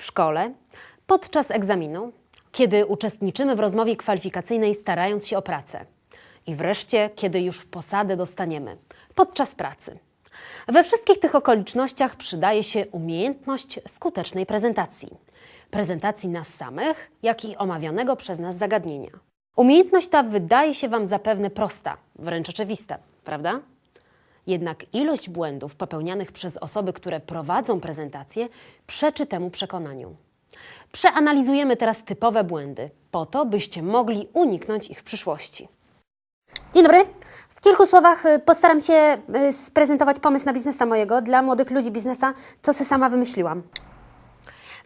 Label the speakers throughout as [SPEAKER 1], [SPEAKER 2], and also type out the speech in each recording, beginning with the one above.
[SPEAKER 1] w szkole, podczas egzaminu, kiedy uczestniczymy w rozmowie kwalifikacyjnej starając się o pracę i wreszcie, kiedy już posadę dostaniemy, podczas pracy. We wszystkich tych okolicznościach przydaje się umiejętność skutecznej prezentacji. Prezentacji nas samych, jak i omawianego przez nas zagadnienia. Umiejętność ta wydaje się Wam zapewne prosta, wręcz oczywista, prawda? Jednak ilość błędów popełnianych przez osoby, które prowadzą prezentację, przeczy temu przekonaniu. Przeanalizujemy teraz typowe błędy, po to, byście mogli uniknąć ich w przyszłości.
[SPEAKER 2] Dzień dobry. W kilku słowach y, postaram się y, sprezentować pomysł na biznesa mojego dla młodych ludzi biznesa, co se sama wymyśliłam.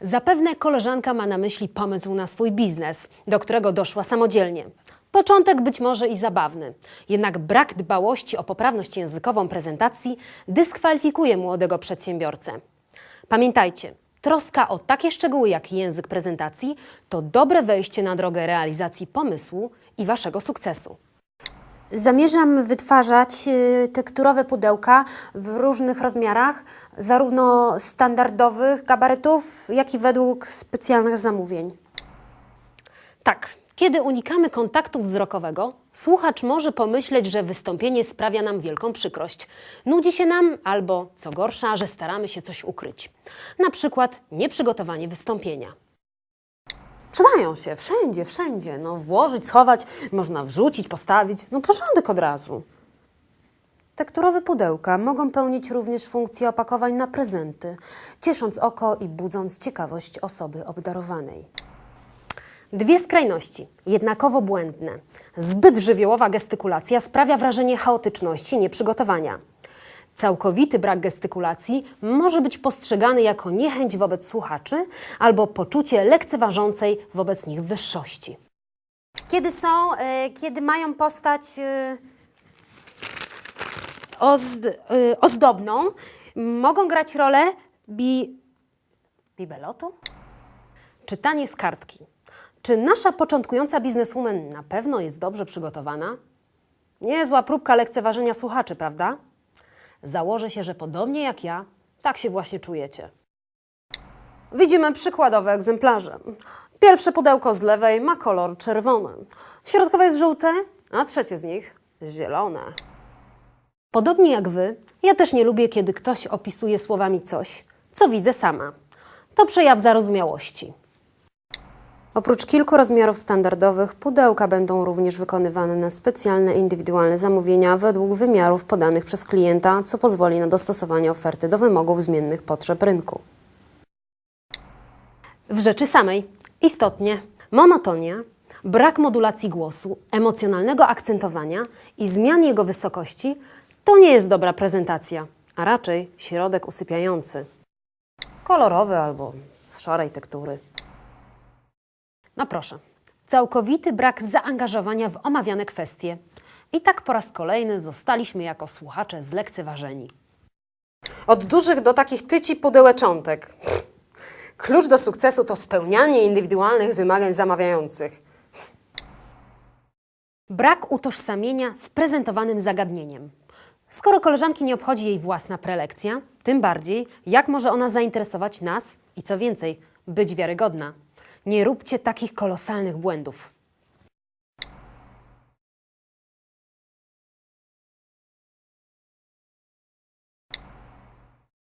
[SPEAKER 1] Zapewne koleżanka ma na myśli pomysł na swój biznes, do którego doszła samodzielnie. Początek być może i zabawny, jednak brak dbałości o poprawność językową prezentacji dyskwalifikuje młodego przedsiębiorcę. Pamiętajcie, troska o takie szczegóły jak język prezentacji to dobre wejście na drogę realizacji pomysłu i waszego sukcesu.
[SPEAKER 2] Zamierzam wytwarzać y, tekturowe pudełka w różnych rozmiarach, zarówno standardowych gabarytów, jak i według specjalnych zamówień.
[SPEAKER 1] Tak, kiedy unikamy kontaktu wzrokowego, słuchacz może pomyśleć, że wystąpienie sprawia nam wielką przykrość. Nudzi się nam albo, co gorsza, że staramy się coś ukryć. Na przykład nieprzygotowanie wystąpienia. Przydają się wszędzie, wszędzie. No, włożyć, schować, można wrzucić, postawić. No, porządek od razu.
[SPEAKER 2] Tekturowe pudełka mogą pełnić również funkcję opakowań na prezenty, ciesząc oko i budząc ciekawość osoby obdarowanej.
[SPEAKER 1] Dwie skrajności, jednakowo błędne. Zbyt żywiołowa gestykulacja sprawia wrażenie chaotyczności, nieprzygotowania. Całkowity brak gestykulacji może być postrzegany jako niechęć wobec słuchaczy albo poczucie lekceważącej wobec nich wyższości.
[SPEAKER 2] Kiedy są, y, kiedy mają postać y, ozd, y, ozdobną, mogą grać rolę bi, bibelotu?
[SPEAKER 1] Czytanie z kartki. Czy nasza początkująca bizneswoman na pewno jest dobrze przygotowana? Niezła próbka lekceważenia słuchaczy, prawda? Założę się, że podobnie jak ja, tak się właśnie czujecie. Widzimy przykładowe egzemplarze. Pierwsze pudełko z lewej ma kolor czerwony, środkowe jest żółte, a trzecie z nich zielone. Podobnie jak wy, ja też nie lubię, kiedy ktoś opisuje słowami coś, co widzę sama. To przejaw zarozumiałości.
[SPEAKER 2] Oprócz kilku rozmiarów standardowych, pudełka będą również wykonywane na specjalne, indywidualne zamówienia według wymiarów podanych przez klienta, co pozwoli na dostosowanie oferty do wymogów zmiennych potrzeb rynku.
[SPEAKER 1] W rzeczy samej, istotnie, monotonia, brak modulacji głosu, emocjonalnego akcentowania i zmian jego wysokości to nie jest dobra prezentacja, a raczej środek usypiający. Kolorowy albo z szarej tektury. No proszę, całkowity brak zaangażowania w omawiane kwestie. I tak po raz kolejny zostaliśmy jako słuchacze zlekceważeni. Od dużych do takich tyci pudełeczątek. Klucz do sukcesu to spełnianie indywidualnych wymagań zamawiających. Brak utożsamienia z prezentowanym zagadnieniem. Skoro koleżanki nie obchodzi jej własna prelekcja, tym bardziej jak może ona zainteresować nas i co więcej, być wiarygodna. Nie róbcie takich kolosalnych błędów.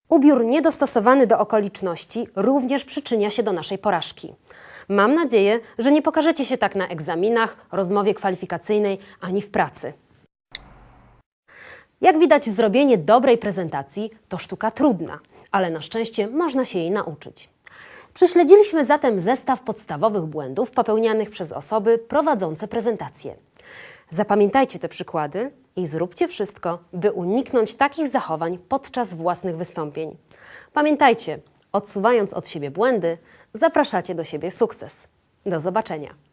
[SPEAKER 1] Ubiór niedostosowany do okoliczności również przyczynia się do naszej porażki. Mam nadzieję, że nie pokażecie się tak na egzaminach, rozmowie kwalifikacyjnej ani w pracy. Jak widać, zrobienie dobrej prezentacji to sztuka trudna, ale na szczęście można się jej nauczyć. Prześledziliśmy zatem zestaw podstawowych błędów popełnianych przez osoby prowadzące prezentacje. Zapamiętajcie te przykłady i zróbcie wszystko, by uniknąć takich zachowań podczas własnych wystąpień. Pamiętajcie, odsuwając od siebie błędy, zapraszacie do siebie sukces. Do zobaczenia.